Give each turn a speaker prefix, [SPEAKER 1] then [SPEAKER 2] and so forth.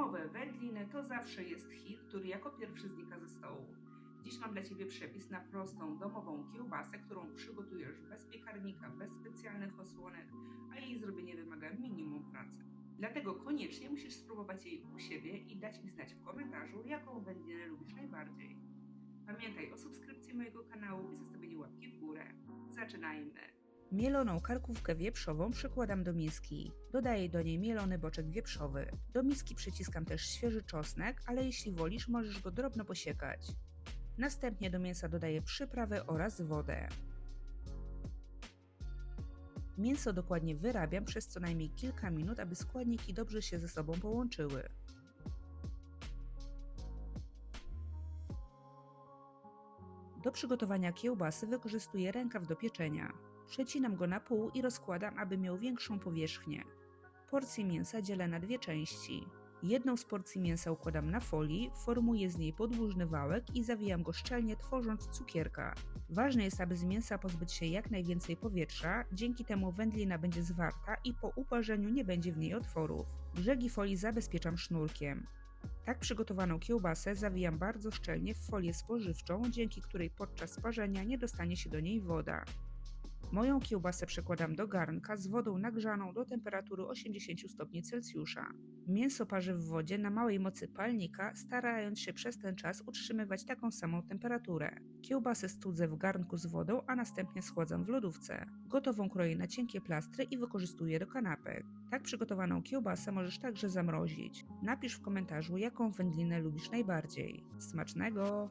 [SPEAKER 1] Domowe wędliny to zawsze jest hit, który jako pierwszy znika ze stołu. Dziś mam dla Ciebie przepis na prostą, domową kiełbasę, którą przygotujesz bez piekarnika, bez specjalnych osłonek, a jej zrobienie wymaga minimum pracy. Dlatego koniecznie musisz spróbować jej u siebie i dać mi znać w komentarzu, jaką wędlinę lubisz najbardziej. Pamiętaj o subskrypcji mojego kanału i zostawieniu łapki w górę. Zaczynajmy! Mieloną karkówkę wieprzową przykładam do miski. Dodaję do niej mielony boczek wieprzowy. Do miski przyciskam też świeży czosnek, ale jeśli wolisz, możesz go drobno posiekać. Następnie do mięsa dodaję przyprawę oraz wodę. Mięso dokładnie wyrabiam przez co najmniej kilka minut, aby składniki dobrze się ze sobą połączyły. Do przygotowania kiełbasy wykorzystuję rękaw do pieczenia. Przecinam go na pół i rozkładam, aby miał większą powierzchnię. Porcję mięsa dzielę na dwie części. Jedną z porcji mięsa układam na folii, formuję z niej podłużny wałek i zawijam go szczelnie, tworząc cukierka. Ważne jest, aby z mięsa pozbyć się jak najwięcej powietrza, dzięki temu wędlina będzie zwarta i po uparzeniu nie będzie w niej otworów. Brzegi folii zabezpieczam sznurkiem. Tak przygotowaną kiełbasę zawijam bardzo szczelnie w folię spożywczą, dzięki której podczas parzenia nie dostanie się do niej woda. Moją kiełbasę przekładam do garnka z wodą nagrzaną do temperatury 80 stopni Celsjusza. Mięso parzę w wodzie na małej mocy palnika, starając się przez ten czas utrzymywać taką samą temperaturę. Kiełbasę studzę w garnku z wodą, a następnie schładzam w lodówce. Gotową kroję na cienkie plastry i wykorzystuję do kanapek. Tak przygotowaną kiełbasę możesz także zamrozić. Napisz w komentarzu, jaką wędlinę lubisz najbardziej. Smacznego!